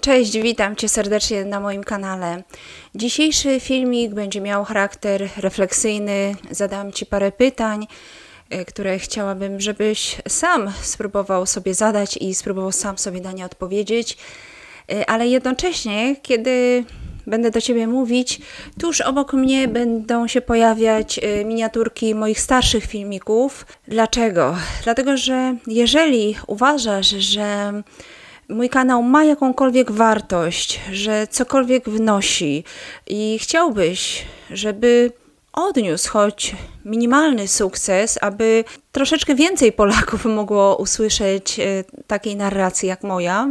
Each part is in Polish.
Cześć, witam Cię serdecznie na moim kanale. Dzisiejszy filmik będzie miał charakter refleksyjny. Zadam Ci parę pytań, e, które chciałabym, żebyś sam spróbował sobie zadać i spróbował sam sobie na nie odpowiedzieć. E, Ale jednocześnie, kiedy będę do Ciebie mówić, tuż obok mnie będą się pojawiać e, miniaturki moich starszych filmików. Dlaczego? Dlatego, że jeżeli uważasz, że mój kanał ma jakąkolwiek wartość, że cokolwiek wnosi i chciałbyś, żeby odniósł choć minimalny sukces, aby troszeczkę więcej Polaków mogło usłyszeć e, takiej narracji jak moja,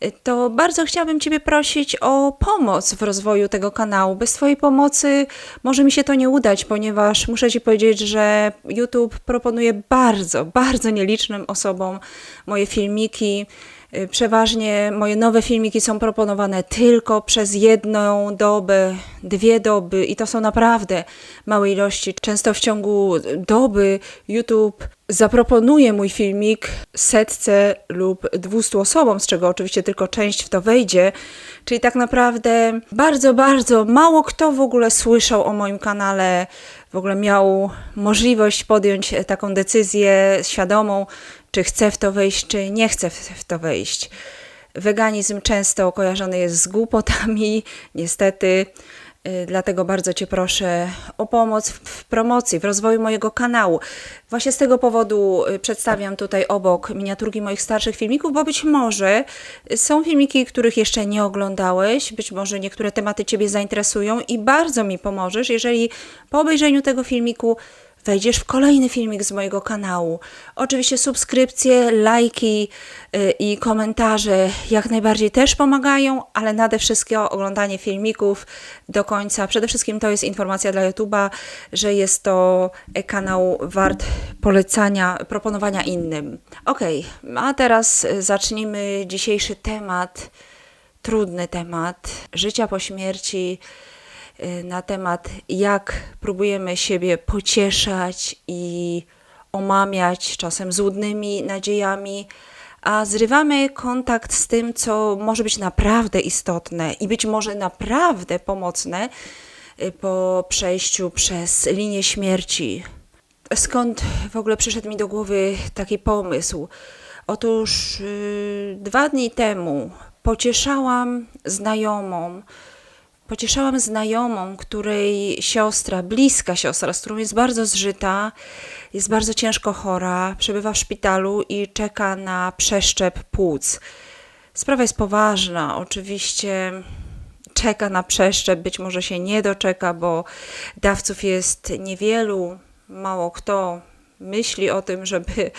e, to bardzo chciałabym Ciebie prosić o pomoc w rozwoju tego kanału. Bez Twojej pomocy może mi się to nie udać, ponieważ muszę Ci powiedzieć, że YouTube proponuje bardzo, bardzo nielicznym osobom moje filmiki. Y, Przeważnie moje nowe filmiki są proponowane tylko przez jedną dobę, dwie doby i to są naprawdę małe ilości. Często w ciągu doby YouTube zaproponuje mój filmik setce lub 200 osobom, z czego oczywiście tylko część w to wejdzie. Czyli tak naprawdę bardzo, bardzo mało kto w ogóle słyszał o moim kanale, w ogóle miał możliwość podjąć e, taką decyzję świadomą, czy chce w to wejść, czy nie chce w to wejść. Weganizm często kojarzony jest z głupotami, niestety. Y, Dlatego bardzo Cię proszę o pomoc w- promocji, w rozwoju mojego kanału. Właśnie z tego powodu y, przedstawiam tutaj obok miniaturki moich starszych filmików, bo być może są filmiki, których jeszcze nie oglądałeś, być może niektóre tematy Ciebie zainteresują i bardzo mi pomożesz, jeżeli po obejrzeniu tego filmiku wejdziesz w kolejny filmik z mojego kanału. Oczywiście subskrypcje, lajki y, i komentarze jak najbardziej też pomagają, ale nade wszystko oglądanie filmików do końca. Przede wszystkim to jest informacja dla YouTube'a, że jest to kanał wart polecania, proponowania innym. Ok, a teraz zacznijmy dzisiejszy temat trudny temat życia po śmierci, na temat jak próbujemy siebie pocieszać i omamiać czasem złudnymi nadziejami, a zrywamy kontakt z tym, co może być naprawdę istotne i być może naprawdę pomocne y, po przejściu przez linię śmierci. Skąd w ogóle przyszedł mi do głowy taki pomysł? Otóż yy, dwa dni temu pocieszałam znajomą. Pocieszałam znajomą, której siostra, bliska siostra, z którą jest bardzo zżyta, jest bardzo ciężko chora, przebywa w szpitalu i czeka na przeszczep płuc. Sprawa jest poważna, oczywiście czeka na przeszczep, być może się nie doczeka, bo dawców jest niewielu, mało kto myśli o tym, żeby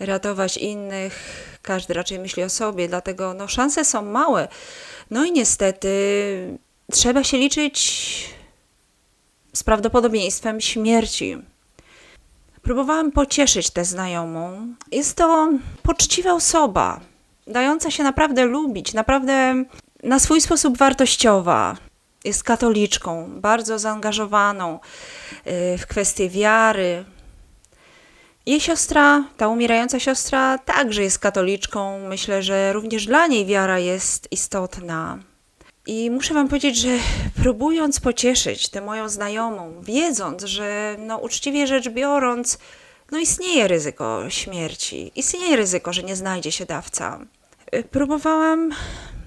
ratować innych, każdy raczej myśli o sobie, dlatego no, szanse są małe. No i niestety trzeba się liczyć z prawdopodobieństwem śmierci. Próbowałam pocieszyć tę znajomą. Jest to poczciwa osoba, dająca się naprawdę lubić, naprawdę na swój sposób wartościowa. Jest katoliczką, bardzo zaangażowaną y, w kwestie wiary. Jej siostra, ta umierająca siostra, także jest katoliczką. Myślę, że również dla niej wiara jest istotna. I muszę Wam powiedzieć, że próbując pocieszyć tę moją znajomą, wiedząc, że no, uczciwie rzecz biorąc, no istnieje ryzyko śmierci, istnieje ryzyko, że nie znajdzie się dawca. Y, Próbowałam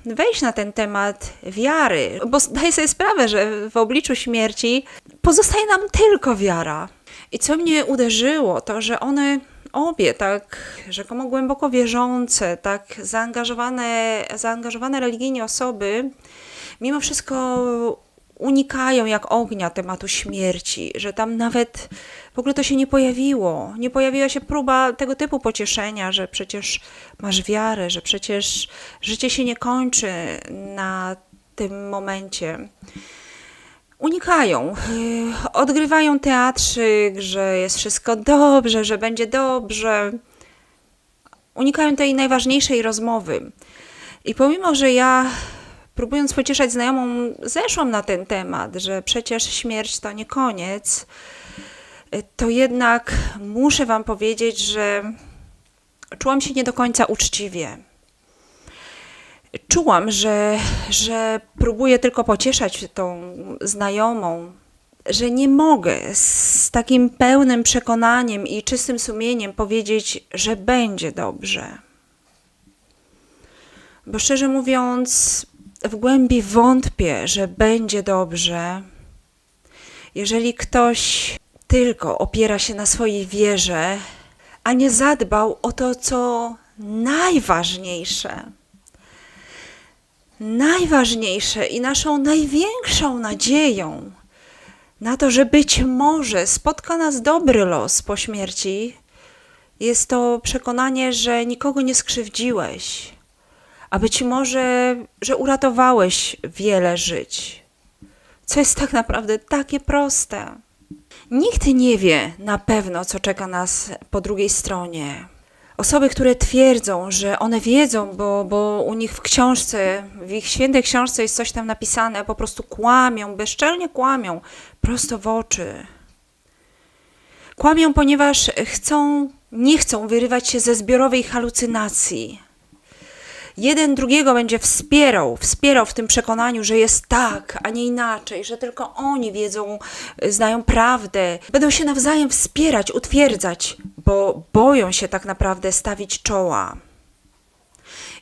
wejść na ten temat wiary, bo zdaję sobie sprawę, że w obliczu śmierci pozostaje nam tylko wiara. I co mnie uderzyło, to że one obie tak rzekomo głęboko wierzące, tak zaangażowane, zaangażowane religijnie osoby, mimo wszystko unikają jak ognia tematu śmierci, że tam nawet w ogóle to się nie pojawiło. Nie pojawiła się próba tego typu pocieszenia, że przecież masz wiarę, że przecież życie się nie kończy na tym momencie unikają. Yy, Odgrywają teatrzyk, że jest wszystko dobrze, że będzie dobrze. Unikają tej najważniejszej rozmowy. I pomimo, że ja próbując pocieszać znajomą, zeszłam na ten temat, że przecież śmierć to nie koniec, to jednak muszę Wam powiedzieć, że czułam się nie do końca uczciwie. Czułam, że, że próbuję tylko pocieszać tą znajomą, że nie mogę z takim pełnym przekonaniem i czystym sumieniem powiedzieć, że będzie dobrze. Bo szczerze mówiąc, w głębi wątpię, że będzie dobrze. Jeżeli ktoś tylko opiera się na swojej wierze, a nie zadbał o to, co najważniejsze. Najważniejsze i naszą największą nadzieją na to, że być może spotka nas dobry los po śmierci, jest to przekonanie, że nikogo nie skrzywdziłeś, a być może, że uratowałeś wiele żyć. Co jest tak naprawdę takie proste. Nikt nie wie na pewno, co czeka nas po drugiej stronie. Osoby, które twierdzą, że one wiedzą, bo, bo u nich w książce, w ich świętej książce jest coś tam napisane, po prostu kłamią, bezczelnie kłamią, prosto w oczy. Kłamią, ponieważ chcą, nie chcą wyrywać się ze zbiorowej halucynacji. Jeden drugiego będzie wspierał, wspierał w tym przekonaniu, że jest tak, a nie inaczej, że tylko oni wiedzą, znają prawdę. Będą się nawzajem wspierać, utwierdzać, bo boją się tak naprawdę stawić czoła.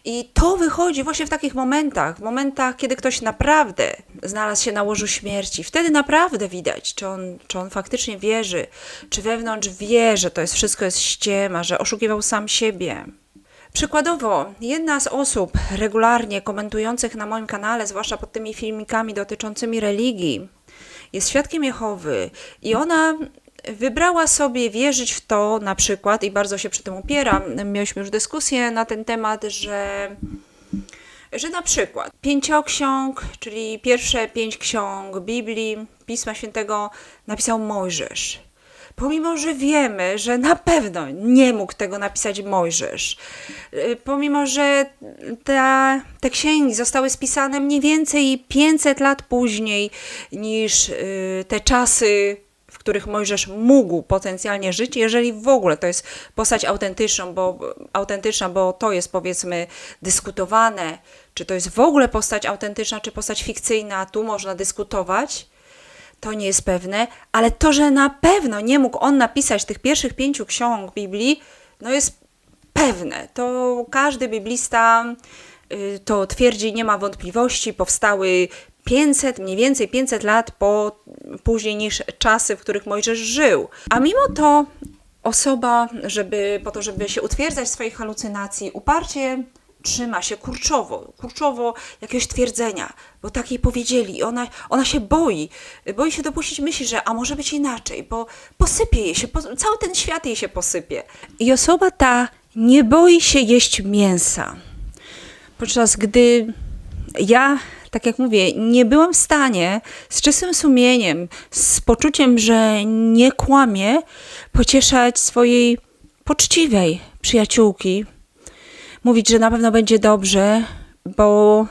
I to wychodzi właśnie w takich momentach, w momentach, kiedy ktoś naprawdę znalazł się na łożu śmierci. Wtedy naprawdę widać, czy on, czy on faktycznie wierzy, czy wewnątrz wie, że to jest wszystko jest ściema, że oszukiwał sam siebie. Przykładowo, jedna z osób regularnie komentujących na moim kanale, zwłaszcza pod tymi filmikami dotyczącymi religii, jest świadkiem Jehowy i ona wybrała sobie wierzyć w to na przykład, i bardzo się przy tym upieram, mieliśmy już dyskusję na ten temat, że, że na przykład pięcioksiąg, czyli pierwsze pięć ksiąg Biblii, Pisma Świętego napisał Mojżesz. Pomimo, że wiemy, że na pewno nie mógł tego napisać Mojżesz, y, pomimo, że te, te księgi zostały spisane mniej więcej 500 lat później niż y, te czasy, w których Mojżesz mógł potencjalnie żyć, jeżeli w ogóle to jest postać autentyczna, bo, autentyczna, bo to jest powiedzmy dyskutowane, czy to jest w ogóle postać autentyczna, czy postać fikcyjna, tu można dyskutować to nie jest pewne, ale to, że na pewno nie mógł on napisać tych pierwszych pięciu ksiąg Biblii, no jest pewne. To każdy biblista y, to twierdzi, nie ma wątpliwości, powstały 500, mniej więcej 500 lat po później niż czasy, w których Mojżesz żył. A mimo to osoba, żeby po to, żeby się utwierdzać w swojej halucynacji, uparcie trzyma się kurczowo, kurczowo jakiegoś twierdzenia, bo tak jej powiedzieli. Ona, ona się boi, boi się dopuścić myśli, że a może być inaczej, bo posypie jej się, po, cały ten świat jej się posypie. I osoba ta nie boi się jeść mięsa. Podczas gdy ja, tak jak mówię, nie byłam w stanie z czystym sumieniem, z poczuciem, że nie kłamie, pocieszać swojej poczciwej przyjaciółki, mówić, że na pewno będzie dobrze, bo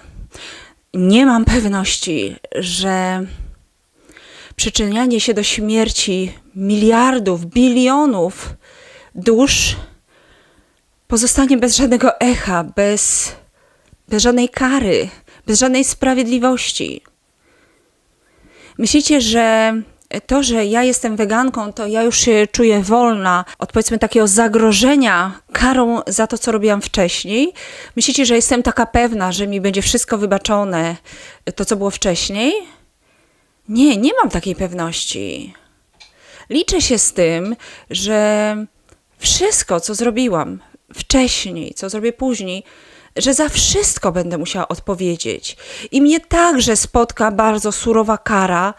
nie mam pewności, że przyczynianie się do śmierci miliardów, bilionów dusz pozostanie bez żadnego echa, bez, bez żadnej kary, bez żadnej sprawiedliwości. Myślicie, że to, że ja jestem weganką, to ja już się czuję wolna od powiedzmy takiego zagrożenia karą za to, co robiłam wcześniej. Myślicie, że jestem taka pewna, że mi będzie wszystko wybaczone, to co było wcześniej? Nie, nie mam takiej pewności. Liczę się z tym, że wszystko, co zrobiłam wcześniej, co zrobię później, że za wszystko będę musiała odpowiedzieć. I mnie także spotka bardzo surowa kara,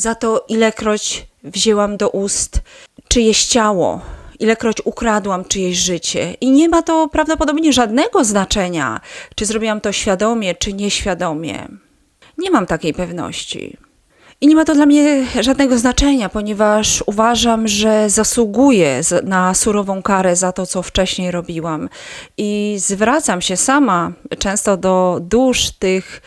za to, ilekroć wzięłam do ust czyjeś ciało, ilekroć ukradłam czyjeś życie. I nie ma to prawdopodobnie żadnego znaczenia, czy zrobiłam to świadomie, czy nieświadomie. Nie mam takiej pewności. I nie ma to dla mnie żadnego znaczenia, ponieważ uważam, że zasługuję na surową karę za to, co wcześniej robiłam. I zwracam się sama często do dusz tych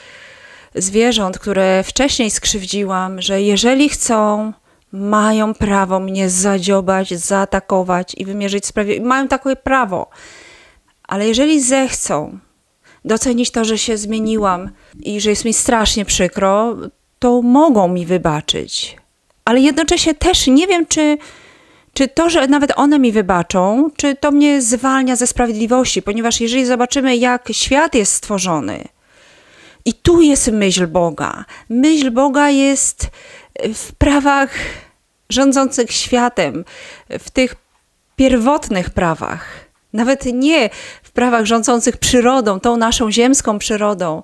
zwierząt, które wcześniej skrzywdziłam, że jeżeli chcą, mają prawo mnie zadziobać, zaatakować i wymierzyć sprawiedliwość. Mają takie prawo. Ale jeżeli zechcą docenić to, że się zmieniłam i że jest mi strasznie przykro, to mogą mi wybaczyć. Ale jednocześnie też nie wiem, czy, czy to, że nawet one mi wybaczą, czy to mnie zwalnia ze sprawiedliwości, ponieważ jeżeli zobaczymy, jak świat jest stworzony, i tu jest myśl Boga. Myśl Boga jest w prawach rządzących światem, w tych pierwotnych prawach. Nawet nie w prawach rządzących przyrodą, tą naszą ziemską przyrodą,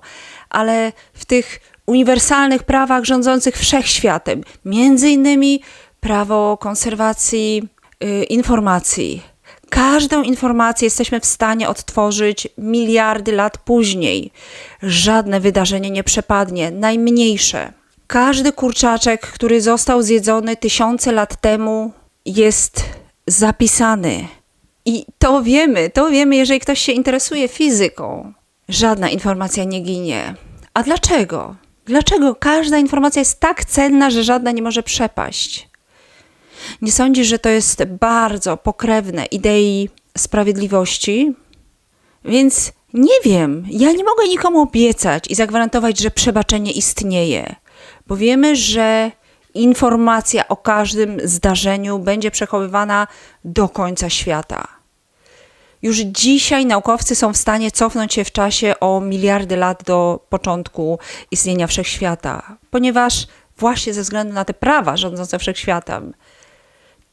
ale w tych uniwersalnych prawach rządzących wszechświatem. Między innymi prawo konserwacji y, informacji. Każdą informację jesteśmy w stanie odtworzyć miliardy lat później. Żadne wydarzenie nie przepadnie, najmniejsze. Każdy kurczaczek, który został zjedzony tysiące lat temu, jest zapisany. I to wiemy, to wiemy, jeżeli ktoś się interesuje fizyką. Żadna informacja nie ginie. A dlaczego? Dlaczego każda informacja jest tak cenna, że żadna nie może przepaść? Nie sądzisz, że to jest bardzo pokrewne idei sprawiedliwości? Więc nie wiem, ja nie mogę nikomu obiecać i zagwarantować, że przebaczenie istnieje, bo wiemy, że informacja o każdym zdarzeniu będzie przechowywana do końca świata. Już dzisiaj naukowcy są w stanie cofnąć się w czasie o miliardy lat do początku istnienia wszechświata, ponieważ właśnie ze względu na te prawa rządzące wszechświatem,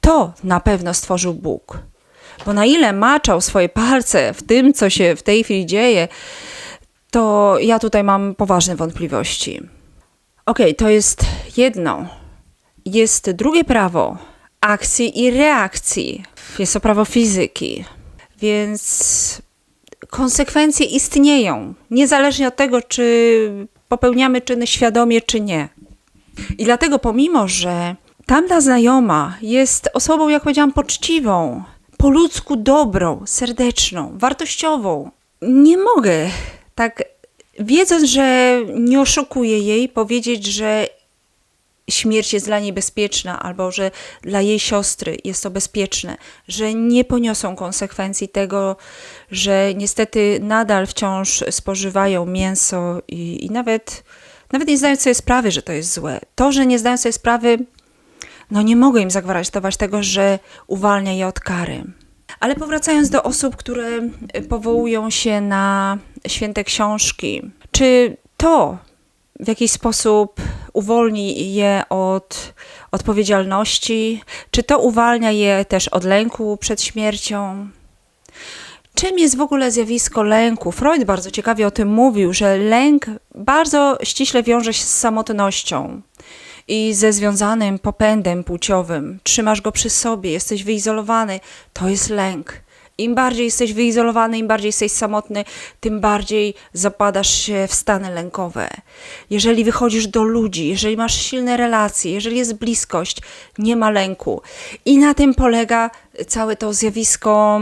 to na pewno stworzył Bóg. Bo na ile maczał swoje palce w tym, co się w tej chwili dzieje, to ja tutaj mam poważne wątpliwości. Okej, to jest jedno. Jest drugie prawo akcji i reakcji. Jest to prawo fizyki. Więc konsekwencje istnieją, niezależnie od tego, czy popełniamy czyny świadomie, czy nie. I dlatego, pomimo że tamta znajoma jest osobą, jak powiedziałam, poczciwą, po ludzku dobrą, serdeczną, wartościową, nie mogę tak, wiedząc, że nie oszukuję jej, powiedzieć, że śmierć jest dla niej bezpieczna, albo że dla jej siostry jest to bezpieczne, że nie poniosą konsekwencji tego, że niestety nadal wciąż spożywają mięso i, i nawet, nawet nie zdają sobie sprawy, że to jest złe. To, że nie zdają sobie sprawy, no nie mogę im zagwarantować tego, że uwalnia je od kary. Ale powracając do osób, które powołują się na święte książki, czy to w jakiś sposób uwolni je od odpowiedzialności? Czy to uwalnia je też od lęku przed śmiercią? Czym jest w ogóle zjawisko lęku? Freud bardzo ciekawie o tym mówił, że lęk bardzo ściśle wiąże się z samotnością i ze związanym popędem płciowym. Trzymasz go przy sobie, jesteś wyizolowany. To jest lęk. Im bardziej jesteś wyizolowany, im bardziej jesteś samotny, tym bardziej zapadasz się w stany lękowe. Jeżeli wychodzisz do ludzi, jeżeli masz silne relacje, jeżeli jest bliskość, nie ma lęku. I na tym polega całe to zjawisko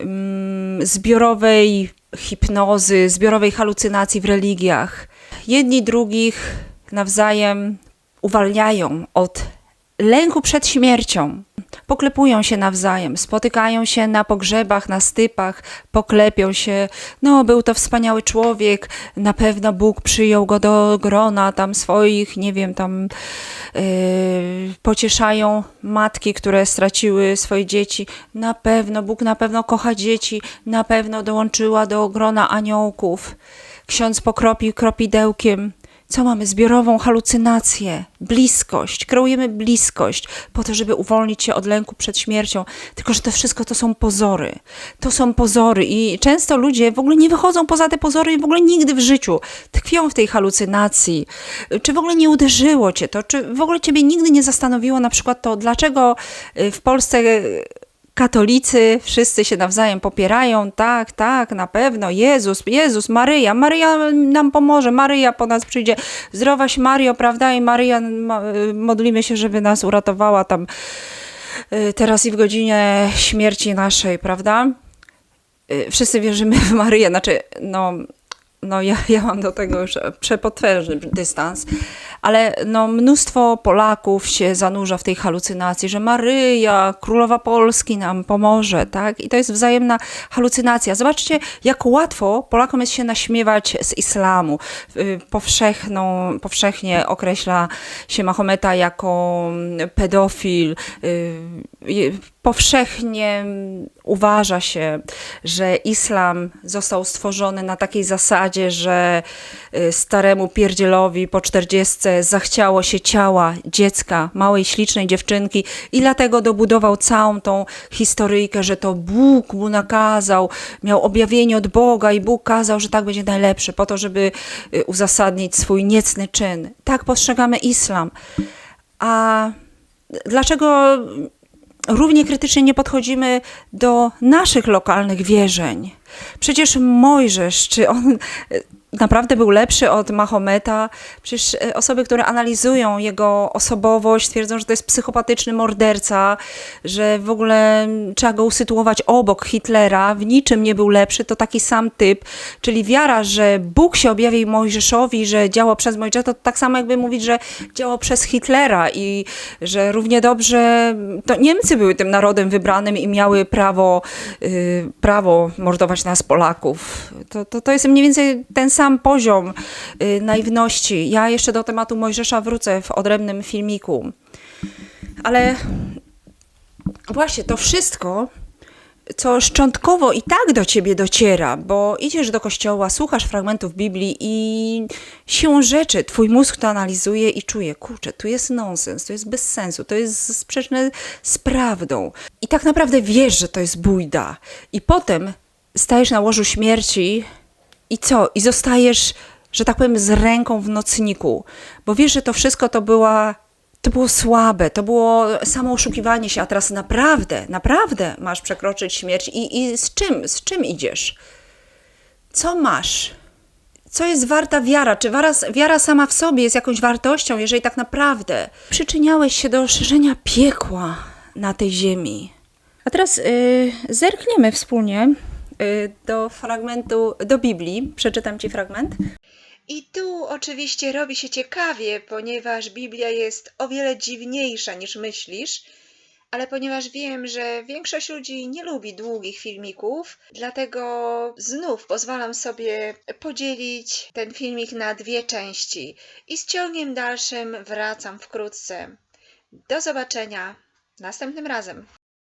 um, zbiorowej hipnozy, zbiorowej halucynacji w religiach. Jedni drugich nawzajem uwalniają od lęku przed śmiercią. Poklepują się nawzajem, spotykają się na pogrzebach, na stypach, poklepią się. No, był to wspaniały człowiek, na pewno Bóg przyjął go do grona tam swoich, nie wiem, tam yy, pocieszają matki, które straciły swoje dzieci. Na pewno, Bóg na pewno kocha dzieci, na pewno dołączyła do grona aniołków. Ksiądz pokropi kropidełkiem co mamy? Zbiorową halucynację, bliskość. Kreujemy bliskość po to, żeby uwolnić się od lęku przed śmiercią. Tylko, że to wszystko to są pozory. To są pozory i często ludzie w ogóle nie wychodzą poza te pozory i w ogóle nigdy w życiu tkwią w tej halucynacji. Czy w ogóle nie uderzyło cię to? Czy w ogóle ciebie nigdy nie zastanowiło na przykład to, dlaczego y, w Polsce katolicy wszyscy się nawzajem popierają, tak, tak, na pewno, Jezus, Jezus, Maryja, Maryja nam pomoże, Maryja po nas przyjdzie, zdrowaś Mario, prawda, i Maryja, modlimy się, żeby nas uratowała tam y, teraz i w godzinie śmierci naszej, prawda? Y, wszyscy wierzymy w Maryję, znaczy, no, no ja, ja mam do tego już przepotężny dystans, ale no, mnóstwo Polaków się zanurza w tej halucynacji, że Maryja, królowa Polski nam pomoże, tak? I to jest wzajemna halucynacja. Zobaczcie, jak łatwo Polakom jest się naśmiewać z islamu. Y, Powszechną, powszechnie określa się Mahometa jako mm, pedofil. Powszechnie uważa się, że islam został stworzony na takiej zasadzie, że y, staremu pierdzielowi po czterdziestce zachciało się ciała dziecka, małej, ślicznej dziewczynki i dlatego dobudował całą tą historyjkę, że to Bóg mu nakazał, miał objawienie od Boga i Bóg kazał, że tak będzie najlepsze, po to, żeby y, uzasadnić swój niecny czyn. Tak postrzegamy islam. A dlaczego równie krytycznie nie podchodzimy do naszych lokalnych wierzeń. Przecież Mojżesz, czy on naprawdę był lepszy od Mahometa? Przecież e, osoby, które analizują jego osobowość, twierdzą, że to jest psychopatyczny morderca, że w ogóle trzeba go usytuować obok Hitlera, w niczym nie był lepszy, to taki sam typ. Czyli wiara, że Bóg się objawił Mojżeszowi, że działał przez Mojżesza, to tak samo jakby mówić, że działał przez Hitlera i że równie dobrze to Niemcy były tym narodem wybranym i miały prawo, y, prawo mordować nas Polaków. To, to, to jest mniej więcej ten sam poziom y, naiwności. Ja jeszcze do tematu Mojżesza wrócę w odrębnym filmiku. Ale właśnie to wszystko, co szczątkowo i tak do ciebie dociera, bo idziesz do kościoła, słuchasz fragmentów Biblii i siłą rzeczy twój mózg to analizuje i czuje, kurczę, tu jest nonsens, to jest bez sensu, to jest sprzeczne z prawdą. I tak naprawdę wiesz, że to jest bójda. I potem stajesz na łożu śmierci i co? I zostajesz, że tak powiem, z ręką w nocniku, bo wiesz, że to wszystko to była to było słabe, to było samo oszukiwanie się, a teraz naprawdę, naprawdę masz przekroczyć śmierć i, i z czym, z czym idziesz? Co masz? Co jest warta wiara? Czy wiara, wiara sama w sobie jest jakąś wartością, jeżeli tak naprawdę przyczyniałeś się do szerzenia piekła na tej ziemi? A teraz y, zerkniemy wspólnie do fragmentu, do Biblii. Przeczytam Ci fragment. I tu oczywiście robi się ciekawie, ponieważ Biblia jest o wiele dziwniejsza niż myślisz, ale ponieważ wiem, że większość ludzi nie lubi długich filmików, dlatego znów pozwalam sobie podzielić ten filmik na dwie części i z ciągiem dalszym wracam wkrótce. Do zobaczenia następnym razem.